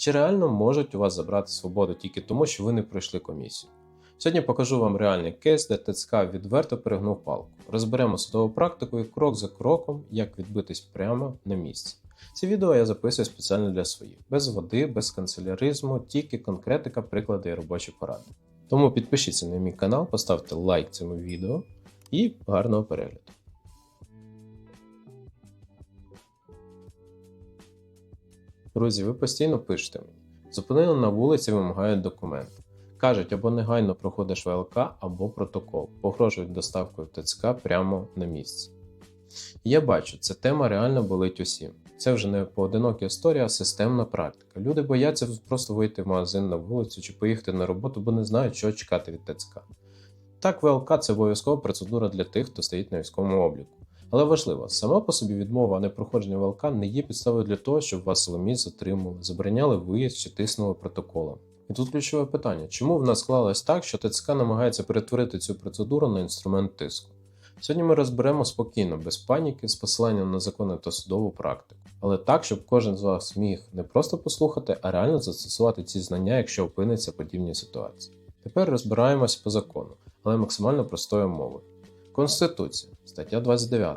Чи реально можуть у вас забрати свободу тільки тому, що ви не пройшли комісію? Сьогодні покажу вам реальний кейс, де ТЦК відверто перегнув палку. Розберемо судову практику і крок за кроком, як відбитись прямо на місці. Це відео я записую спеціально для своїх, без води, без канцеляризму, тільки конкретика, приклади і робочі поради. Тому підпишіться на мій канал, поставте лайк цьому відео і гарного перегляду. Друзі, ви постійно пишете мені. Зупинили на вулиці, вимагають документи. Кажуть, або негайно проходиш ВЛК, або протокол. Погрожують доставкою ТЦК прямо на місці. Я бачу, ця тема реально болить усім. Це вже не поодинока історія, а системна практика. Люди бояться просто вийти в магазин на вулицю чи поїхати на роботу, бо не знають, що чекати від ТЦК. Так, ВЛК це обов'язкова процедура для тих, хто стоїть на військовому обліку. Але важливо, сама по собі відмова, а не проходження ВЛК не є підставою для того, щоб вас силоміць затримували, забороняли виїзд чи тиснули протоколом. І тут ключове питання: чому в нас склалось так, що ТЦК намагається перетворити цю процедуру на інструмент тиску? Сьогодні ми розберемо спокійно, без паніки, з посиланням на закони та судову практику, але так, щоб кожен з вас міг не просто послухати, а реально застосувати ці знання, якщо опиниться в подібній ситуації. Тепер розбираємось по закону, але максимально простою мовою. Конституція, стаття 29.